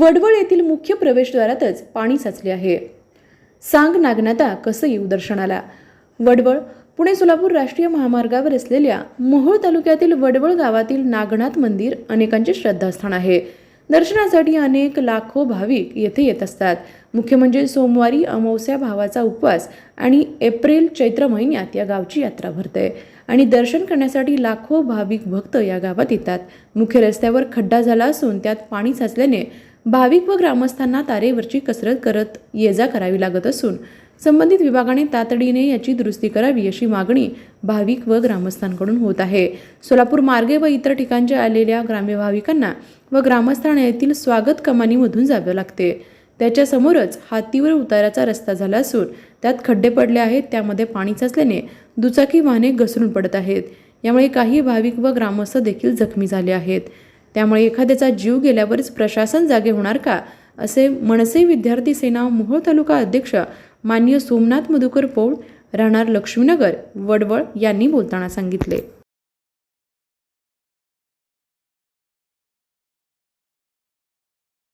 वडवळ येथील मुख्य प्रवेशद्वारातच पाणी साचले आहे. सांग नागनाथा कसं येऊ दर्शनाला वडवळ पुणे सोलापूर राष्ट्रीय महामार्गावर असलेल्या मोहोळ तालुक्यातील वडवळ गावातील नागनाथ मंदिर अनेकांचे श्रद्धास्थान आहे. दर्शनासाठी अनेक लाखो भाविक येथे येत असतात. मुख्य म्हणजे सोमवारी अमावस्या भावाचा उपवास आणि एप्रिल चैत्र महिन्यात या गावची यात्रा भरते. आणि दर्शन करण्यासाठी लाखो भाविक भक्त या गावात येतात. मुख्य रस्त्यावर खड्डा झाला असून त्यात पाणी साचल्याने भाविक व ग्रामस्थांना तारेवरची कसरत करत ये जा करावी लागत असून संबंधित विभागाने तातडीने याची दुरुस्ती करावी अशी मागणी भाविक व ग्रामस्थांकडून होत आहे. सोलापूर मार्गे व इतर ठिकाणच्या आलेल्या ग्राम्य भाविकांना व ग्रामस्थांना येथील स्वागत कमानीमधून जावे लागते. त्याच्यासमोरच हा तीव्र उताराचा रस्ता झाला असून त्यात खड्डे पडले आहेत. त्यामध्ये पाणी साचल्याने दुचाकी वाहने घसरून पडत आहेत. यामुळे काही भाविक व ग्रामस्थ देखील जखमी झाले आहेत. त्यामुळे एखाद्याचा जीव गेल्यावरच प्रशासन जागे होणार का? असे मनसे विद्यार्थी सेना मोहोळ तालुका अध्यक्ष मान्य सोमनाथ मधुकर पौळ राहणार लक्ष्मीनगर वडवळ यांनी बोलताना सांगितले.